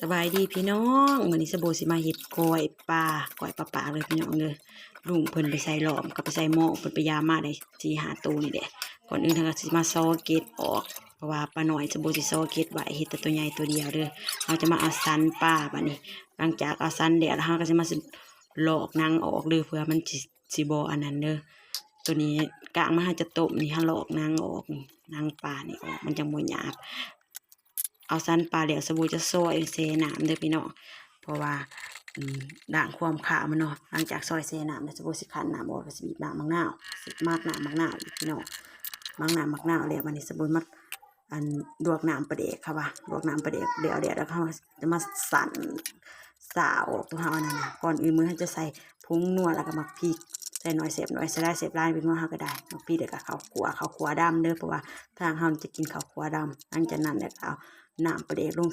สบายดีพี่น้องมื้อนี้สะโบสิมาเฮ็ดกล้อยปลาก้อยปลาปลาเลยพี่น้องเด้อลุงเพิ่นไปใส่หลอมกับไปใส่หม้อเพิ่นไปยามาได้สี่หาตัวนี่แหละก่อนอื่นทางก็สิมาซอเกตออกเพราะว่าปลาน้อยสะโบสิซอเกตไว้เฮ็ดแต่ตัวใหญ่ตัวเดียวเด้อเราจะมาเอาสันปลาบัดนี้ หลังจากเอาสันเดี๋ยวเราก็สิมาสิลอกนังออกเด้อเพื่อมันสิบ่อันนั้นเด้อตัวนี้กลางมันหาจะต้มนี่หลอกนังออกนี่หนังปลานี่ออกมันจังบ่หยาบ เอาสันปลาเหลียวสบู่จะซอยเซน้ำเด้อพี่น้องเพราะว่าด่างความขามันเนาะหลังจากซอยเซน้ำแล้วสบู่สิขันน้ำออกก็สิบีบน้ำมักนาวสิมากน้ำมักนาวพี่น้องมักน้ำมักนาวแล้วมันนี่สบู่มักอันลวกน้ำปลาเดกค่ะว่าลวกน้ำปลาเดกเดี๋ยวเดี๋ยวแล้วเขาจะมาสั่นสาวออกตัวเฮาอันนั้นนะก่อนอื่นมือเขาจะใส่พุงนัวแล้วก็มักพริก ส่หน่อยเสียบหน่อยใส่ได้เสียบลายเป็นนัวเขาก็ได้พี่เดี๋ยวก็ข้าขัวเขาขัวดำเด้อเพราะว่าทางเขาจะกินเขาขัวดำหลังจากนั้นแล้วก็เอาน้ำประเดกลง